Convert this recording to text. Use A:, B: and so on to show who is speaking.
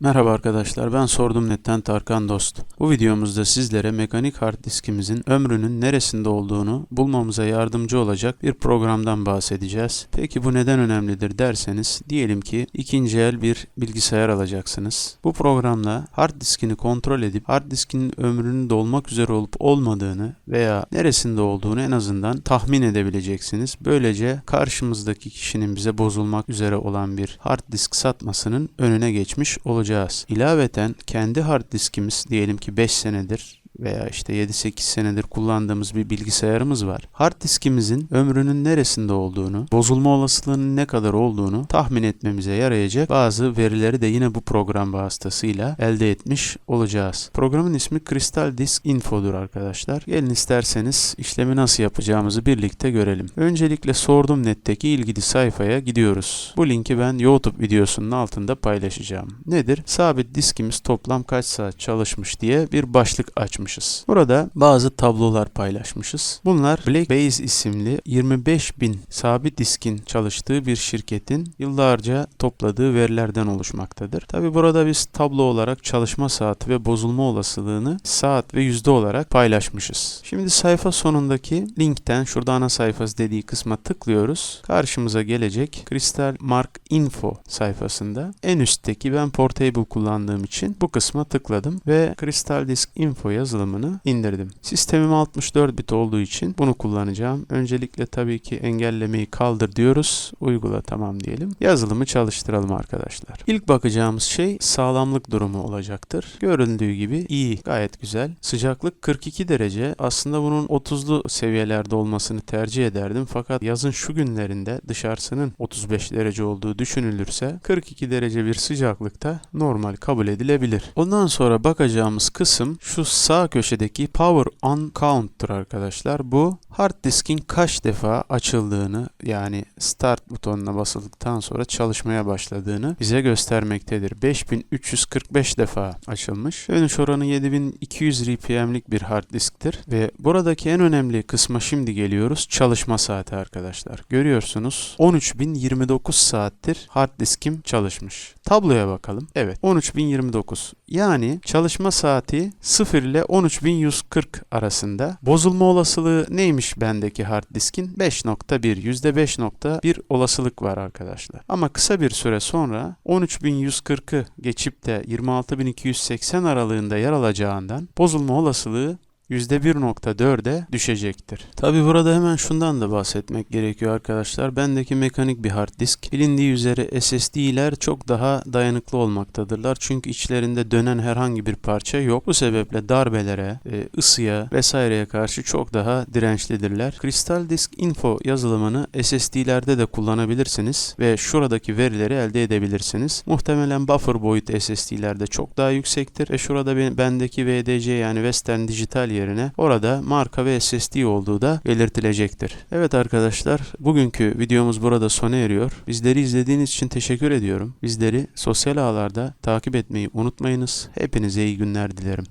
A: Merhaba arkadaşlar ben Sordum Net'ten Tarkan Dost. Bu videomuzda sizlere mekanik hard diskimizin ömrünün neresinde olduğunu bulmamıza yardımcı olacak bir programdan bahsedeceğiz. Peki bu neden önemlidir derseniz diyelim ki ikinci el bir bilgisayar alacaksınız. Bu programla hard diskini kontrol edip hard diskinin ömrünün dolmak üzere olup olmadığını veya neresinde olduğunu en azından tahmin edebileceksiniz. Böylece karşımızdaki kişinin bize bozulmak üzere olan bir hard disk satmasının önüne geçmiş olacağız. İlaveten kendi hard diskimiz diyelim ki 5 senedir veya işte 7-8 senedir kullandığımız bir bilgisayarımız var. Hard diskimizin ömrünün neresinde olduğunu, bozulma olasılığının ne kadar olduğunu tahmin etmemize yarayacak bazı verileri de yine bu program vasıtasıyla elde etmiş olacağız. Programın ismi Crystal Disk Info'dur arkadaşlar. Gelin isterseniz işlemi nasıl yapacağımızı birlikte görelim. Öncelikle Sordum Net'teki ilgili sayfaya gidiyoruz. Bu linki ben YouTube videosunun altında paylaşacağım. Nedir? Sabit diskimiz toplam kaç saat çalışmış diye bir başlık açmış paylaşmışız. Burada bazı tablolar paylaşmışız. Bunlar Blackbase isimli 25 bin sabit diskin çalıştığı bir şirketin yıllarca topladığı verilerden oluşmaktadır. Tabi burada biz tablo olarak çalışma saati ve bozulma olasılığını saat ve yüzde olarak paylaşmışız. Şimdi sayfa sonundaki linkten şurada ana sayfası dediği kısma tıklıyoruz. Karşımıza gelecek Crystal Mark Info sayfasında en üstteki ben Portable kullandığım için bu kısma tıkladım ve Crystal Disk Info yazılı yazılımını indirdim. Sistemim 64 bit olduğu için bunu kullanacağım. Öncelikle tabii ki engellemeyi kaldır diyoruz. Uygula tamam diyelim. Yazılımı çalıştıralım arkadaşlar. İlk bakacağımız şey sağlamlık durumu olacaktır. Görüldüğü gibi iyi, gayet güzel. Sıcaklık 42 derece. Aslında bunun 30'lu seviyelerde olmasını tercih ederdim. Fakat yazın şu günlerinde dışarısının 35 derece olduğu düşünülürse 42 derece bir sıcaklıkta normal kabul edilebilir. Ondan sonra bakacağımız kısım şu sağ köşedeki Power On Count'tur arkadaşlar. Bu hard diskin kaç defa açıldığını yani Start butonuna basıldıktan sonra çalışmaya başladığını bize göstermektedir. 5345 defa açılmış. Dönüş oranı 7200 RPM'lik bir hard disktir ve buradaki en önemli kısma şimdi geliyoruz. Çalışma saati arkadaşlar. Görüyorsunuz 13029 saattir hard diskim çalışmış. Tabloya bakalım. Evet 13029. Yani çalışma saati 0 ile 13140 arasında. Bozulma olasılığı neymiş bendeki hard diskin? 5.1 %5.1 olasılık var arkadaşlar. Ama kısa bir süre sonra 13140'ı geçip de 26280 aralığında yer alacağından bozulma olasılığı %1.4'e düşecektir. Tabi burada hemen şundan da bahsetmek gerekiyor arkadaşlar. Bendeki mekanik bir hard disk. Bilindiği üzere SSD'ler çok daha dayanıklı olmaktadırlar. Çünkü içlerinde dönen herhangi bir parça yok. Bu sebeple darbelere, e, ısıya vesaireye karşı çok daha dirençlidirler. Crystal Disk Info yazılımını SSD'lerde de kullanabilirsiniz ve şuradaki verileri elde edebilirsiniz. Muhtemelen buffer boyut SSD'lerde çok daha yüksektir ve şurada bendeki VDC yani Western Digital yerine orada marka ve SSD olduğu da belirtilecektir. Evet arkadaşlar bugünkü videomuz burada sona eriyor. Bizleri izlediğiniz için teşekkür ediyorum. Bizleri sosyal ağlarda takip etmeyi unutmayınız. Hepinize iyi günler dilerim.